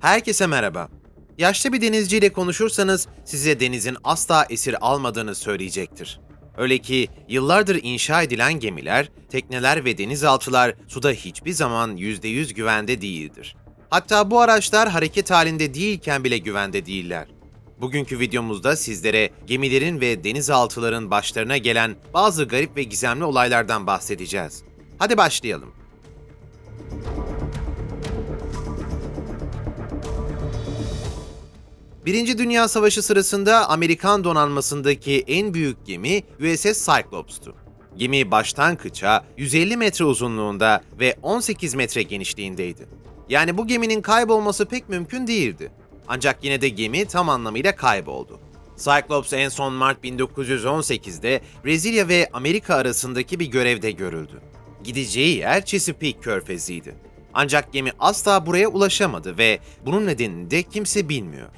Herkese merhaba. Yaşlı bir denizciyle konuşursanız size denizin asla esir almadığını söyleyecektir. Öyle ki yıllardır inşa edilen gemiler, tekneler ve denizaltılar suda hiçbir zaman %100 güvende değildir. Hatta bu araçlar hareket halinde değilken bile güvende değiller. Bugünkü videomuzda sizlere gemilerin ve denizaltıların başlarına gelen bazı garip ve gizemli olaylardan bahsedeceğiz. Hadi başlayalım. Birinci Dünya Savaşı sırasında Amerikan donanmasındaki en büyük gemi USS Cyclops'tu. Gemi baştan kıça 150 metre uzunluğunda ve 18 metre genişliğindeydi. Yani bu geminin kaybolması pek mümkün değildi. Ancak yine de gemi tam anlamıyla kayboldu. Cyclops en son Mart 1918'de Brezilya ve Amerika arasındaki bir görevde görüldü. Gideceği yer Chesapeake Körfezi'ydi. Ancak gemi asla buraya ulaşamadı ve bunun nedenini de kimse bilmiyor.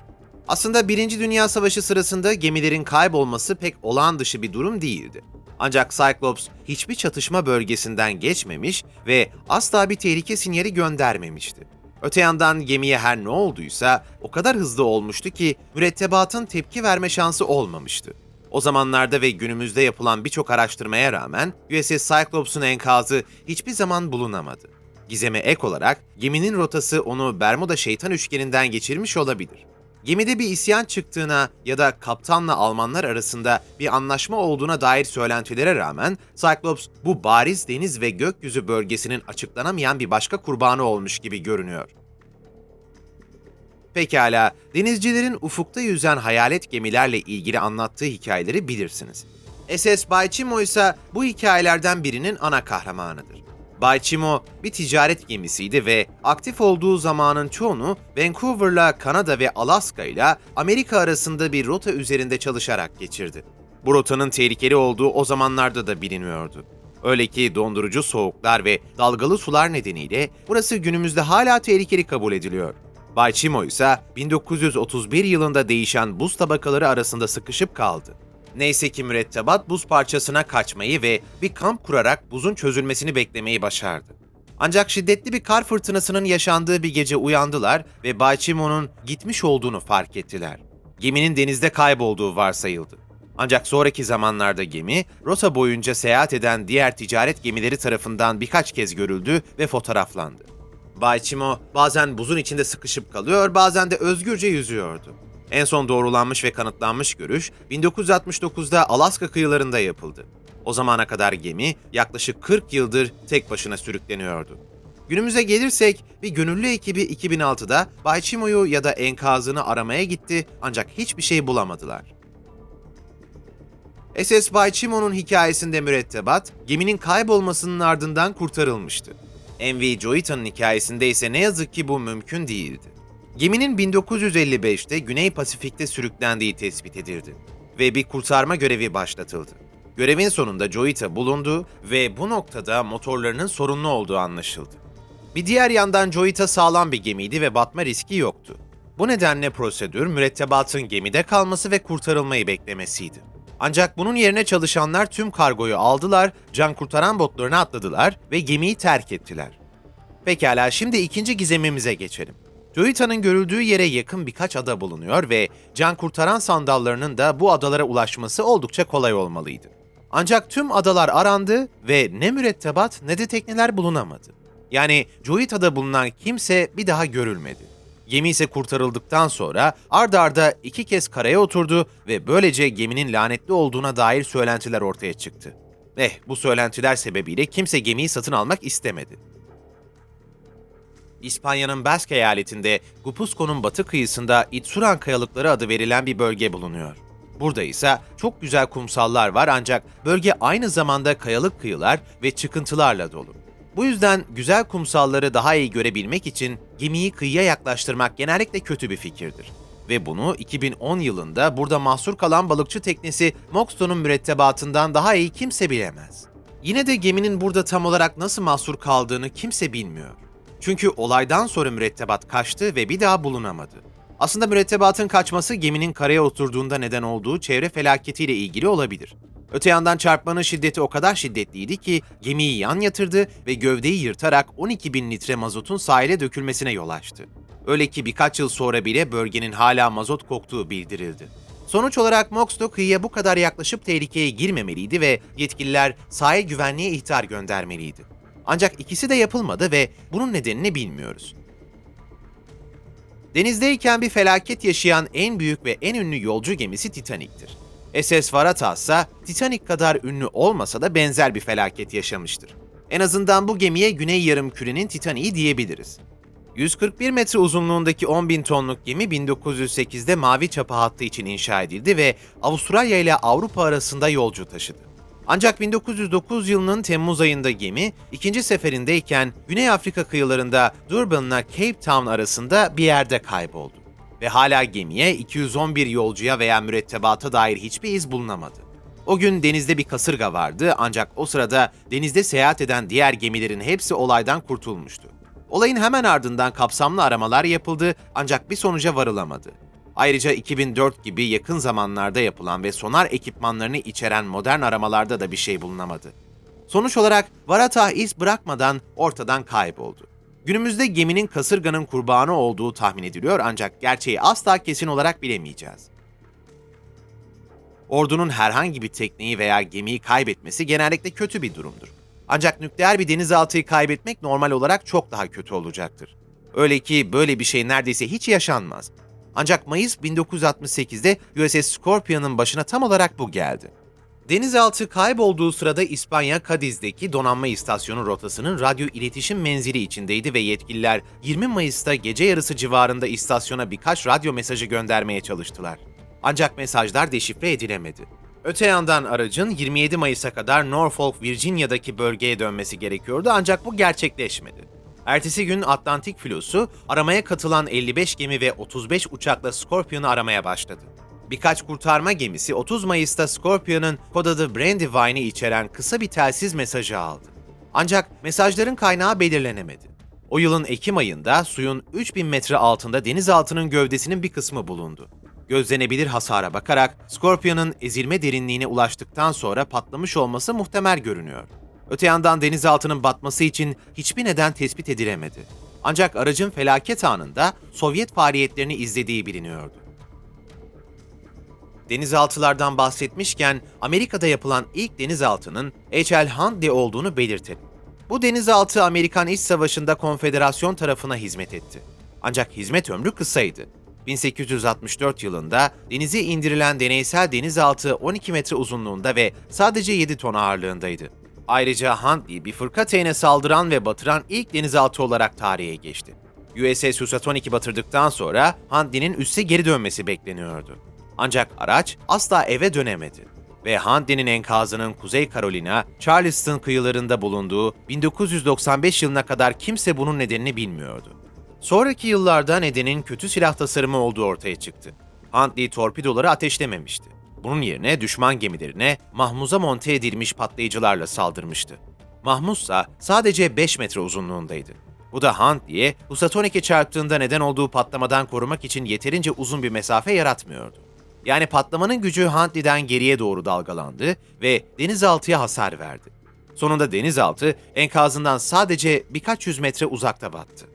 Aslında Birinci Dünya Savaşı sırasında gemilerin kaybolması pek olağan dışı bir durum değildi. Ancak Cyclops hiçbir çatışma bölgesinden geçmemiş ve asla bir tehlike sinyali göndermemişti. Öte yandan gemiye her ne olduysa o kadar hızlı olmuştu ki mürettebatın tepki verme şansı olmamıştı. O zamanlarda ve günümüzde yapılan birçok araştırmaya rağmen USS Cyclops'un enkazı hiçbir zaman bulunamadı. Gizeme ek olarak geminin rotası onu Bermuda şeytan üçgeninden geçirmiş olabilir. Gemide bir isyan çıktığına ya da kaptanla Almanlar arasında bir anlaşma olduğuna dair söylentilere rağmen Cyclops bu bariz deniz ve gökyüzü bölgesinin açıklanamayan bir başka kurbanı olmuş gibi görünüyor. Pekala, denizcilerin ufukta yüzen hayalet gemilerle ilgili anlattığı hikayeleri bilirsiniz. SS Baychimo ise bu hikayelerden birinin ana kahramanıdır. Baychimo bir ticaret gemisiydi ve aktif olduğu zamanın çoğunu Vancouver'la Kanada ve Alaska ile Amerika arasında bir rota üzerinde çalışarak geçirdi. Bu rotanın tehlikeli olduğu o zamanlarda da bilinmiyordu. Öyle ki dondurucu soğuklar ve dalgalı sular nedeniyle burası günümüzde hala tehlikeli kabul ediliyor. Baychimo ise 1931 yılında değişen buz tabakaları arasında sıkışıp kaldı. Neyse ki mürettebat buz parçasına kaçmayı ve bir kamp kurarak buzun çözülmesini beklemeyi başardı. Ancak şiddetli bir kar fırtınasının yaşandığı bir gece uyandılar ve Baychimo'nun gitmiş olduğunu fark ettiler. Geminin denizde kaybolduğu varsayıldı. Ancak sonraki zamanlarda gemi, rota boyunca seyahat eden diğer ticaret gemileri tarafından birkaç kez görüldü ve fotoğraflandı. Baychimo bazen buzun içinde sıkışıp kalıyor, bazen de özgürce yüzüyordu. En son doğrulanmış ve kanıtlanmış görüş 1969'da Alaska kıyılarında yapıldı. O zamana kadar gemi yaklaşık 40 yıldır tek başına sürükleniyordu. Günümüze gelirsek bir gönüllü ekibi 2006'da Baychimo'yu ya da enkazını aramaya gitti ancak hiçbir şey bulamadılar. SS Baychimo'nun hikayesinde mürettebat geminin kaybolmasının ardından kurtarılmıştı. MV Joyita'nın hikayesinde ise ne yazık ki bu mümkün değildi. Geminin 1955'te Güney Pasifik'te sürüklendiği tespit edildi ve bir kurtarma görevi başlatıldı. Görevin sonunda Joyita bulundu ve bu noktada motorlarının sorunlu olduğu anlaşıldı. Bir diğer yandan Joyita sağlam bir gemiydi ve batma riski yoktu. Bu nedenle prosedür mürettebatın gemide kalması ve kurtarılmayı beklemesiydi. Ancak bunun yerine çalışanlar tüm kargoyu aldılar, can kurtaran botlarına atladılar ve gemiyi terk ettiler. Pekala şimdi ikinci gizemimize geçelim. Joyita'nın görüldüğü yere yakın birkaç ada bulunuyor ve can kurtaran sandallarının da bu adalara ulaşması oldukça kolay olmalıydı. Ancak tüm adalar arandı ve ne mürettebat ne de tekneler bulunamadı. Yani Joyita'da bulunan kimse bir daha görülmedi. Gemi ise kurtarıldıktan sonra ard arda iki kez karaya oturdu ve böylece geminin lanetli olduğuna dair söylentiler ortaya çıktı. Eh bu söylentiler sebebiyle kimse gemiyi satın almak istemedi. İspanya'nın Basque eyaletinde Guipuzco'nun batı kıyısında Itzuran Kayalıkları adı verilen bir bölge bulunuyor. Burada ise çok güzel kumsallar var ancak bölge aynı zamanda kayalık kıyılar ve çıkıntılarla dolu. Bu yüzden güzel kumsalları daha iyi görebilmek için gemiyi kıyıya yaklaştırmak genellikle kötü bir fikirdir. Ve bunu 2010 yılında burada mahsur kalan balıkçı teknesi Moxton'un mürettebatından daha iyi kimse bilemez. Yine de geminin burada tam olarak nasıl mahsur kaldığını kimse bilmiyor. Çünkü olaydan sonra mürettebat kaçtı ve bir daha bulunamadı. Aslında mürettebatın kaçması geminin karaya oturduğunda neden olduğu çevre felaketiyle ilgili olabilir. Öte yandan çarpmanın şiddeti o kadar şiddetliydi ki gemiyi yan yatırdı ve gövdeyi yırtarak 12 bin litre mazotun sahile dökülmesine yol açtı. Öyle ki birkaç yıl sonra bile bölgenin hala mazot koktuğu bildirildi. Sonuç olarak Moxdo kıyıya bu kadar yaklaşıp tehlikeye girmemeliydi ve yetkililer sahil güvenliğe ihtar göndermeliydi. Ancak ikisi de yapılmadı ve bunun nedenini bilmiyoruz. Denizdeyken bir felaket yaşayan en büyük ve en ünlü yolcu gemisi Titanik'tir. SS Varatah ise Titanic kadar ünlü olmasa da benzer bir felaket yaşamıştır. En azından bu gemiye Güney Yarımküre'nin Titanic'i diyebiliriz. 141 metre uzunluğundaki 10 bin tonluk gemi 1908'de Mavi Çapa hattı için inşa edildi ve Avustralya ile Avrupa arasında yolcu taşıdı. Ancak 1909 yılının Temmuz ayında gemi ikinci seferindeyken Güney Afrika kıyılarında Durban'la Cape Town arasında bir yerde kayboldu. Ve hala gemiye 211 yolcuya veya mürettebata dair hiçbir iz bulunamadı. O gün denizde bir kasırga vardı ancak o sırada denizde seyahat eden diğer gemilerin hepsi olaydan kurtulmuştu. Olayın hemen ardından kapsamlı aramalar yapıldı ancak bir sonuca varılamadı. Ayrıca 2004 gibi yakın zamanlarda yapılan ve sonar ekipmanlarını içeren modern aramalarda da bir şey bulunamadı. Sonuç olarak Varatah iz bırakmadan ortadan kayboldu. Günümüzde geminin kasırganın kurbanı olduğu tahmin ediliyor ancak gerçeği asla kesin olarak bilemeyeceğiz. Ordunun herhangi bir tekneyi veya gemiyi kaybetmesi genellikle kötü bir durumdur. Ancak nükleer bir denizaltıyı kaybetmek normal olarak çok daha kötü olacaktır. Öyle ki böyle bir şey neredeyse hiç yaşanmaz. Ancak Mayıs 1968'de USS Scorpion'ın başına tam olarak bu geldi. Denizaltı kaybolduğu sırada İspanya Cadiz'deki donanma istasyonu rotasının radyo iletişim menzili içindeydi ve yetkililer 20 Mayıs'ta gece yarısı civarında istasyona birkaç radyo mesajı göndermeye çalıştılar. Ancak mesajlar deşifre edilemedi. Öte yandan aracın 27 Mayıs'a kadar Norfolk, Virginia'daki bölgeye dönmesi gerekiyordu ancak bu gerçekleşmedi. Ertesi gün Atlantik filosu aramaya katılan 55 gemi ve 35 uçakla Scorpion'u aramaya başladı. Birkaç kurtarma gemisi 30 Mayıs'ta Scorpion'un kod adı Brandywine'i içeren kısa bir telsiz mesajı aldı. Ancak mesajların kaynağı belirlenemedi. O yılın Ekim ayında suyun 3000 metre altında denizaltının gövdesinin bir kısmı bulundu. Gözlenebilir hasara bakarak Scorpion'un ezilme derinliğine ulaştıktan sonra patlamış olması muhtemel görünüyor. Öte yandan denizaltının batması için hiçbir neden tespit edilemedi. Ancak aracın felaket anında Sovyet faaliyetlerini izlediği biliniyordu. Denizaltılardan bahsetmişken Amerika'da yapılan ilk denizaltının H.L. Huntley olduğunu belirtelim. Bu denizaltı Amerikan İç Savaşı'nda Konfederasyon tarafına hizmet etti. Ancak hizmet ömrü kısaydı. 1864 yılında denize indirilen deneysel denizaltı 12 metre uzunluğunda ve sadece 7 ton ağırlığındaydı. Ayrıca Huntley bir fırkateyne saldıran ve batıran ilk denizaltı olarak tarihe geçti. USS Housatonic batırdıktan sonra Huntley'nin üsse geri dönmesi bekleniyordu. Ancak araç asla eve dönemedi ve Huntley'nin enkazının Kuzey Carolina, Charleston kıyılarında bulunduğu 1995 yılına kadar kimse bunun nedenini bilmiyordu. Sonraki yıllarda nedenin kötü silah tasarımı olduğu ortaya çıktı. Huntley torpidoları ateşlememişti. Bunun yerine düşman gemilerine mahmuza monte edilmiş patlayıcılarla saldırmıştı. Mahmuz ise sadece 5 metre uzunluğundaydı. Bu da Huntley'e Husatonic'e çarptığında neden olduğu patlamadan korumak için yeterince uzun bir mesafe yaratmıyordu. Yani patlamanın gücü Huntley'den geriye doğru dalgalandı ve denizaltıya hasar verdi. Sonunda denizaltı enkazından sadece birkaç yüz metre uzakta battı.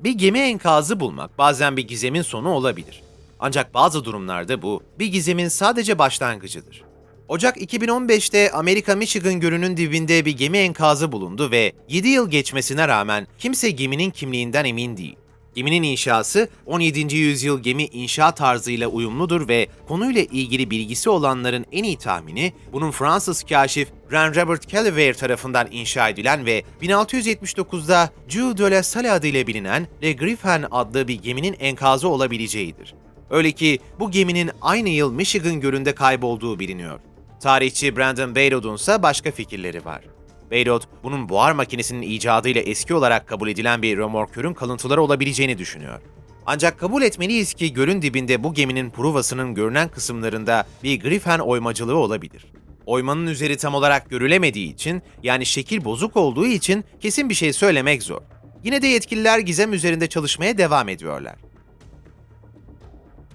Bir gemi enkazı bulmak bazen bir gizemin sonu olabilir. Ancak bazı durumlarda bu bir gizemin sadece başlangıcıdır. Ocak 2015'te Amerika Michigan Gölü'nün dibinde bir gemi enkazı bulundu ve 7 yıl geçmesine rağmen kimse geminin kimliğinden emin değil. Geminin inşası 17. yüzyıl gemi inşa tarzıyla uyumludur ve konuyla ilgili bilgisi olanların en iyi tahmini bunun Fransız kaşif Ren Robert Callaway tarafından inşa edilen ve 1679'da Jules de la Salle adıyla bilinen Le Griffin adlı bir geminin enkazı olabileceğidir. Öyle ki bu geminin aynı yıl Michigan Gölü'nde kaybolduğu biliniyor. Tarihçi Brandon Bayrod'un ise başka fikirleri var. Bayrod, bunun buhar makinesinin icadıyla eski olarak kabul edilen bir römorkörün kalıntıları olabileceğini düşünüyor. Ancak kabul etmeliyiz ki gölün dibinde bu geminin pruvasının görünen kısımlarında bir Griffin oymacılığı olabilir. Oymanın üzeri tam olarak görülemediği için, yani şekil bozuk olduğu için kesin bir şey söylemek zor. Yine de yetkililer gizem üzerinde çalışmaya devam ediyorlar.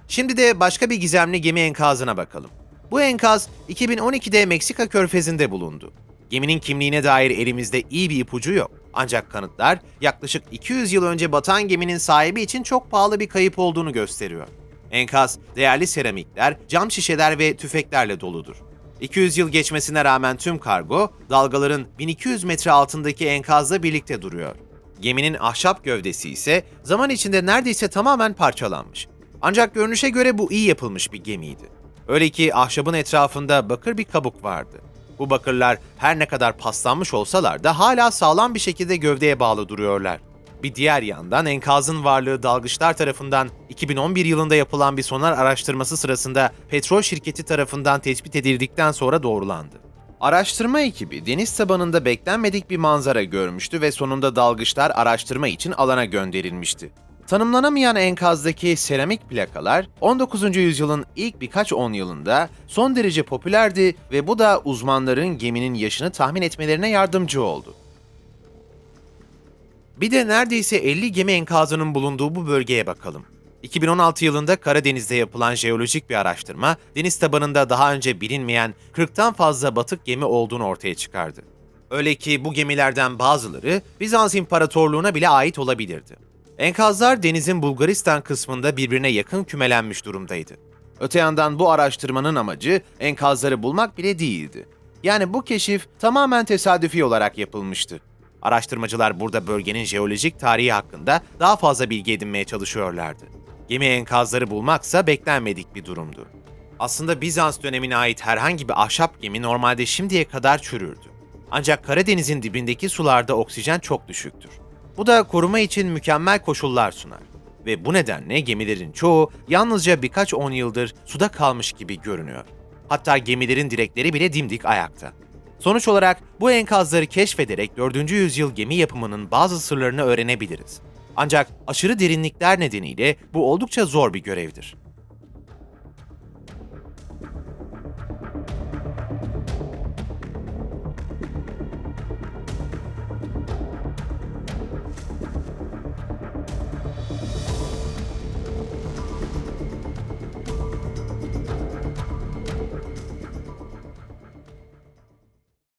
Şimdi de başka bir gizemli gemi enkazına bakalım. Bu enkaz 2012'de Meksika körfezinde bulundu. Geminin kimliğine dair elimizde iyi bir ipucu yok. Ancak kanıtlar yaklaşık 200 yıl önce batan geminin sahibi için çok pahalı bir kayıp olduğunu gösteriyor. Enkaz, değerli seramikler, cam şişeler ve tüfeklerle doludur. 200 yıl geçmesine rağmen tüm kargo, dalgaların 1200 metre altındaki enkazla birlikte duruyor. Geminin ahşap gövdesi ise zaman içinde neredeyse tamamen parçalanmış. Ancak görünüşe göre bu iyi yapılmış bir gemiydi. Öyle ki ahşabın etrafında bakır bir kabuk vardı. Bu bakırlar her ne kadar paslanmış olsalar da hala sağlam bir şekilde gövdeye bağlı duruyorlar. Bir diğer yandan enkazın varlığı dalgıçlar tarafından 2011 yılında yapılan bir sonar araştırması sırasında petrol şirketi tarafından tespit edildikten sonra doğrulandı. Araştırma ekibi deniz tabanında beklenmedik bir manzara görmüştü ve sonunda dalgıçlar araştırma için alana gönderilmişti. Tanımlanamayan enkazdaki seramik plakalar 19. yüzyılın ilk birkaç on yılında son derece popülerdi ve bu da uzmanların geminin yaşını tahmin etmelerine yardımcı oldu. Bir de neredeyse 50 gemi enkazının bulunduğu bu bölgeye bakalım. 2016 yılında Karadeniz'de yapılan jeolojik bir araştırma, deniz tabanında daha önce bilinmeyen 40'tan fazla batık gemi olduğunu ortaya çıkardı. Öyle ki bu gemilerden bazıları Bizans İmparatorluğu'na bile ait olabilirdi. Enkazlar denizin Bulgaristan kısmında birbirine yakın kümelenmiş durumdaydı. Öte yandan bu araştırmanın amacı enkazları bulmak bile değildi. Yani bu keşif tamamen tesadüfi olarak yapılmıştı. Araştırmacılar burada bölgenin jeolojik tarihi hakkında daha fazla bilgi edinmeye çalışıyorlardı. Gemi enkazları bulmaksa beklenmedik bir durumdu. Aslında Bizans dönemine ait herhangi bir ahşap gemi normalde şimdiye kadar çürürdü. Ancak Karadeniz'in dibindeki sularda oksijen çok düşüktür. Bu da koruma için mükemmel koşullar sunar. Ve bu nedenle gemilerin çoğu yalnızca birkaç on yıldır suda kalmış gibi görünüyor. Hatta gemilerin direkleri bile dimdik ayakta. Sonuç olarak bu enkazları keşfederek 4. yüzyıl gemi yapımının bazı sırlarını öğrenebiliriz. Ancak aşırı derinlikler nedeniyle bu oldukça zor bir görevdir.